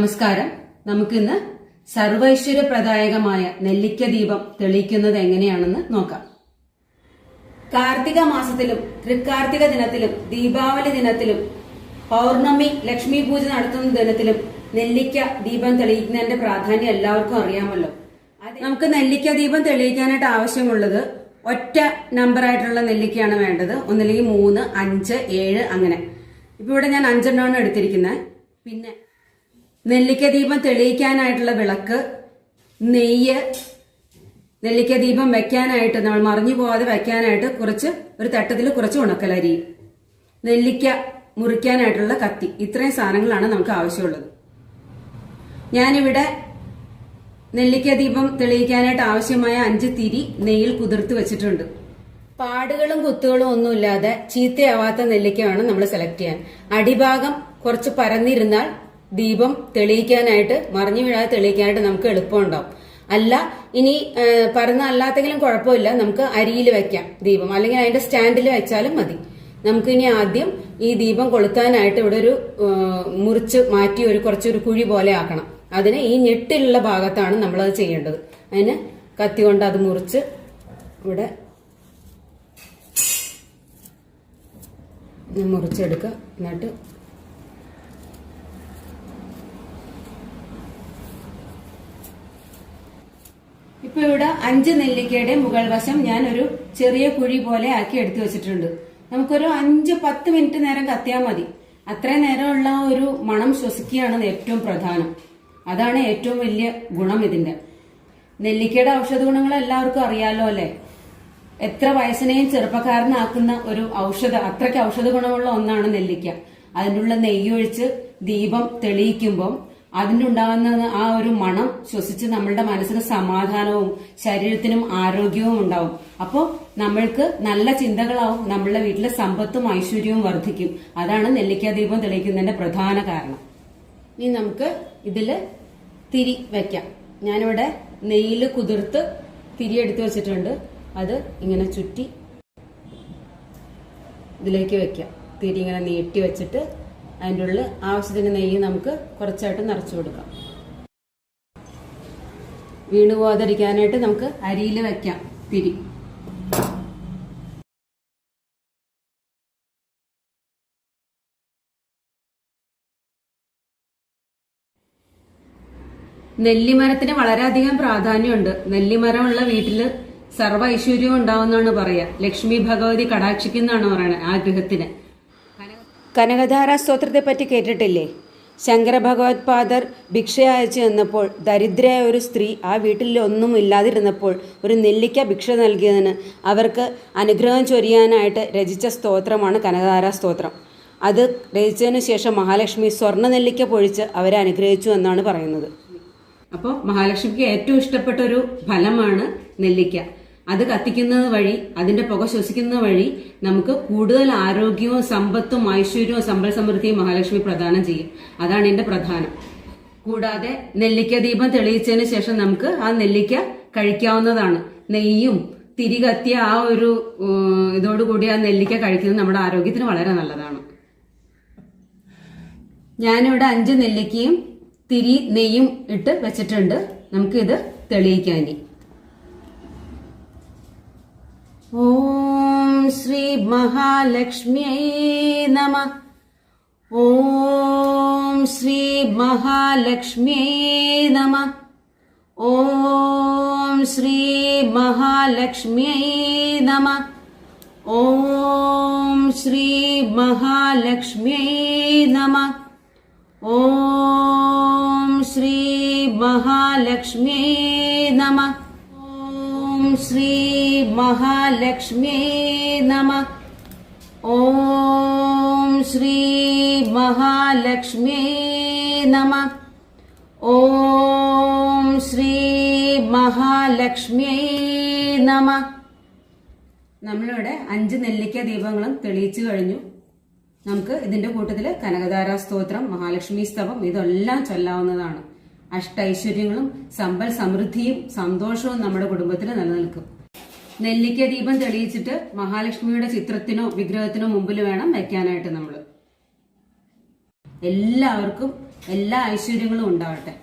നമസ്കാരം. നമുക്കിന്ന് സർവൈശ്വര്യപ്രദായകമായ നെല്ലിക്ക ദീപം തെളിയിക്കുന്നത് എങ്ങനെയാണെന്ന് നോക്കാം. കാർത്തിക മാസത്തിലും തൃക്കാർത്തിക ദിനത്തിലും ദീപാവലി ദിനത്തിലും പൗർണമി ലക്ഷ്മി പൂജ നടത്തുന്ന ദിനത്തിലും നെല്ലിക്ക ദീപം തെളിയിക്കുന്നതിന്റെ പ്രാധാന്യം എല്ലാവർക്കും അറിയാമല്ലോ. നമുക്ക് നെല്ലിക്ക ദീപം തെളിയിക്കാനായിട്ട് ആവശ്യമുള്ളത് ഒറ്റ നമ്പർ ആയിട്ടുള്ള നെല്ലിക്കയാണ് വേണ്ടത്. ഒന്നില്ലെങ്കിൽ മൂന്ന് അഞ്ച് ഏഴ് അങ്ങനെ. ഇപ്പൊ ഇവിടെ ഞാൻ അഞ്ചെണ്ണമാണ് എടുത്തിരിക്കുന്നത്. പിന്നെ നെല്ലിക്ക ദീപം തെളിയിക്കാനായിട്ടുള്ള വിളക്ക് നെയ്യ് നെല്ലിക്ക ദീപം വെക്കാനായിട്ട് നമ്മൾ മറിഞ്ഞു പോവാതെ വെക്കാനായിട്ട് കുറച്ച് ഒരു തട്ടത്തിൽ കുറച്ച് ഉണക്കലരി നെല്ലിക്ക മുറിക്കാനായിട്ടുള്ള കത്തി. ഇത്രയും സാധനങ്ങളാണ് നമുക്ക് ആവശ്യമുള്ളത്. ഞാനിവിടെ നെല്ലിക്ക ദീപം തെളിയിക്കാനായിട്ട് ആവശ്യമായ അഞ്ച് തിരി നെയ്യിൽ കുതിർത്ത് വെച്ചിട്ടുണ്ട്. പാടുകളും കുത്തുകളും ഒന്നുമില്ലാതെ ചീത്തയാവാത്ത നെല്ലിക്ക വേണം നമ്മൾ സെലക്ട് ചെയ്യാൻ. അടിഭാഗം കുറച്ച് പരന്നിരുന്നാൽ ദീപം തെളിയിക്കാനായിട്ട് മറിഞ്ഞു വീഴാതെ തെളിയിക്കാനായിട്ട് നമുക്ക് എളുപ്പമുണ്ടാവും. അല്ല ഇനി പറഞ്ഞ അല്ലാത്തെങ്കിലും കുഴപ്പമില്ല. നമുക്ക് അരിയിൽ വെക്കാം ദീപം. അല്ലെങ്കിൽ അതിന്റെ സ്റ്റാൻഡിൽ വെച്ചാലും മതി. നമുക്ക് ഇനി ആദ്യം ഈ ദീപം കൊളുത്താനായിട്ട് ഇവിടെ ഒരു മുറിച്ച് മാറ്റി ഒരു കുറച്ചൊരു കുഴി പോലെ ആക്കണം. അതിന് ഈ ഞെട്ടിലുള്ള ഭാഗത്താണ് നമ്മളത് ചെയ്യേണ്ടത്. അതിന് കത്തി കൊണ്ട് അത് മുറിച്ച് ഇവിടെ മുറിച്ചെടുക്കുക. എന്നിട്ട് ഇപ്പൊ ഇവിടെ അഞ്ച് നെല്ലിക്കയുടെ മുകൾ വശം ഞാൻ ഒരു ചെറിയ കുഴി പോലെ ആക്കി എടുത്തു വെച്ചിട്ടുണ്ട്. നമുക്കൊരു അഞ്ച് പത്ത് മിനിറ്റ് നേരം കത്തിയാൽ മതി. അത്രയും നേരമുള്ള ഒരു മണം ശ്വസിക്കുകയാണ് ഏറ്റവും പ്രധാനം. അതാണ് ഏറ്റവും വലിയ ഗുണം ഇതിന്റെ. നെല്ലിക്കയുടെ ഔഷധ ഗുണങ്ങൾ എല്ലാവർക്കും അറിയാലോ അല്ലെ? എത്ര വയസ്സിനെയും ചെറുപ്പക്കാരനാക്കുന്ന ഒരു ഔഷധ അത്രയ്ക്ക് ഔഷധ ഗുണമുള്ള ഒന്നാണ് നെല്ലിക്ക. അതിനുള്ള നെയ്യൊഴിച്ച് ദീപം തെളിയിക്കുമ്പം അതിന്റെ ഉണ്ടാകുന്ന ആ ഒരു മണം ശ്വസിച്ച് നമ്മളുടെ മനസ്സിന് സമാധാനവും ശരീരത്തിനും ആരോഗ്യവും ഉണ്ടാവും. അപ്പോൾ നമ്മൾക്ക് നല്ല ചിന്തകളാവും നമ്മളുടെ വീട്ടിലെ സമ്പത്തും ഐശ്വര്യവും വർദ്ധിക്കും. അതാണ് നെല്ലിക്ക ദീപം തെളിയിക്കുന്നതിന്റെ പ്രധാന കാരണം. ഇനി നമുക്ക് ഇതിൽ തിരി വയ്ക്കാം ഞാനിവിടെ നെയ്യിൽ കുതിർത്ത് തിരി എടുത്തു വെച്ചിട്ടുണ്ട്. അത് ഇങ്ങനെ ചുറ്റി ഇതിലേക്ക് വെക്കാം. തിരി ഇങ്ങനെ നീട്ടി വെച്ചിട്ട് അതിന്റെ ഉള്ളിൽ ആവശ്യത്തിന് നെയ്യ് നമുക്ക് കുറച്ചായിട്ട് നിറച്ചു കൊടുക്കാം. വീണ് പോകാതിരിക്കാനായിട്ട് നമുക്ക് അരിയിൽ വയ്ക്കാം പിരി. നെല്ലിമരത്തിന് വളരെയധികം പ്രാധാന്യമുണ്ട്. നെല്ലിമരമുള്ള വീട്ടിൽ സർവ ഐശ്വര്യവും ഉണ്ടാവുന്നതാണ് പറയുക. ലക്ഷ്മി ഭഗവതി കടാക്ഷിക്കുന്നാണ് പറയുന്നത് ആ ഗൃഹത്തിന് കനകധാര സ്തോത്രത്തെ പറ്റി കേട്ടിട്ടില്ലേ? ശങ്കര ഭഗവത് പാദർ ഭിക്ഷ അയച്ചു തന്നപ്പോൾ ദരിദ്രയായ ഒരു സ്ത്രീ ആ വീട്ടിൽ ഒന്നും ഇല്ലാതിരുന്നപ്പോൾ ഒരു നെല്ലിക്ക ഭിക്ഷ നൽകിയതിന് അവർക്ക് അനുഗ്രഹം ചൊരിയാനായിട്ട് രചിച്ച സ്തോത്രമാണ് കനകധാര സ്തോത്രം. അത് രചിച്ചതിന് ശേഷം മഹാലക്ഷ്മി സ്വർണ നെല്ലിക്ക പൊഴിച്ച് അവരെ അനുഗ്രഹിച്ചു എന്നാണ് പറയുന്നത്. അപ്പോൾ മഹാലക്ഷ്മിക്ക് ഏറ്റവും ഇഷ്ടപ്പെട്ട ഒരു ഫലമാണ് നെല്ലിക്ക. അത് കത്തിക്കുന്നത് വഴി അതിന്റെ പുക ശ്വസിക്കുന്നത് വഴി നമുക്ക് കൂടുതൽ ആരോഗ്യവും സമ്പത്തും ഐശ്വര്യവും സമ്പൽ സമൃദ്ധിയും മഹാലക്ഷ്മി പ്രദാനം ചെയ്യും. അതാണ് ഇതിന്റെ പ്രധാനം. കൂടാതെ നെല്ലിക്ക ദീപം തെളിയിച്ചതിന് ശേഷം നമുക്ക് ആ നെല്ലിക്ക കഴിക്കാവുന്നതാണ്. നെയ്യും തിരി കത്തിയ ആ ഒരു ഇതോടുകൂടി ആ നെല്ലിക്ക കഴിക്കുന്നത് നമ്മുടെ ആരോഗ്യത്തിന് വളരെ നല്ലതാണ്. ഞാനിവിടെ അഞ്ച് നെല്ലിക്കയും തിരി നെയ്യും ഇട്ട് വെച്ചിട്ടുണ്ട്. നമുക്കിത് തെളിയിക്കാൻ ॐ श्रीमहालक्ष्म्यै नमः। ॐ श्रीमहालक्ष्म्यै नमः। ॐ श्रीमहालक्ष्म्यै नमः। ॐ श्रीमहालक्ष्म्यै नमः। ॐ श्रीमहालक्ष्म्यै नमः। ഓം ശ്രീ മഹാലക്ഷ്മി നമ. ഓം ശ്രീ മഹാലക്ഷ്മി നമ. ഓം ശ്രീ മഹാലക്ഷ്മി നമ. നമ്മളിവിടെ അഞ്ച് നെല്ലിക്ക ദീപങ്ങളും തെളിയിച്ചു കഴിഞ്ഞു. നമുക്ക് ഇതിന്റെ കൂട്ടത്തിൽ കനകധാരാ സ്തോത്രം മഹാലക്ഷ്മി സ്തവം ഇതെല്ലാം ചൊല്ലാവുന്നതാണ്. അഷ്ടൈശ്വര്യങ്ങളും സമ്പൽ സമൃദ്ധിയും സന്തോഷവും നമ്മുടെ കുടുംബത്തിൽ നിലനിൽക്കും. നെല്ലിക്ക ദീപം തെളിയിച്ചിട്ട് മഹാലക്ഷ്മിയുടെ ചിത്രത്തിനോ വിഗ്രഹത്തിനോ മുമ്പിൽ വേണം വയ്ക്കാനായിട്ട് നമ്മൾ എല്ലാവർക്കും എല്ലാ ഐശ്വര്യങ്ങളും ഉണ്ടാവട്ടെ.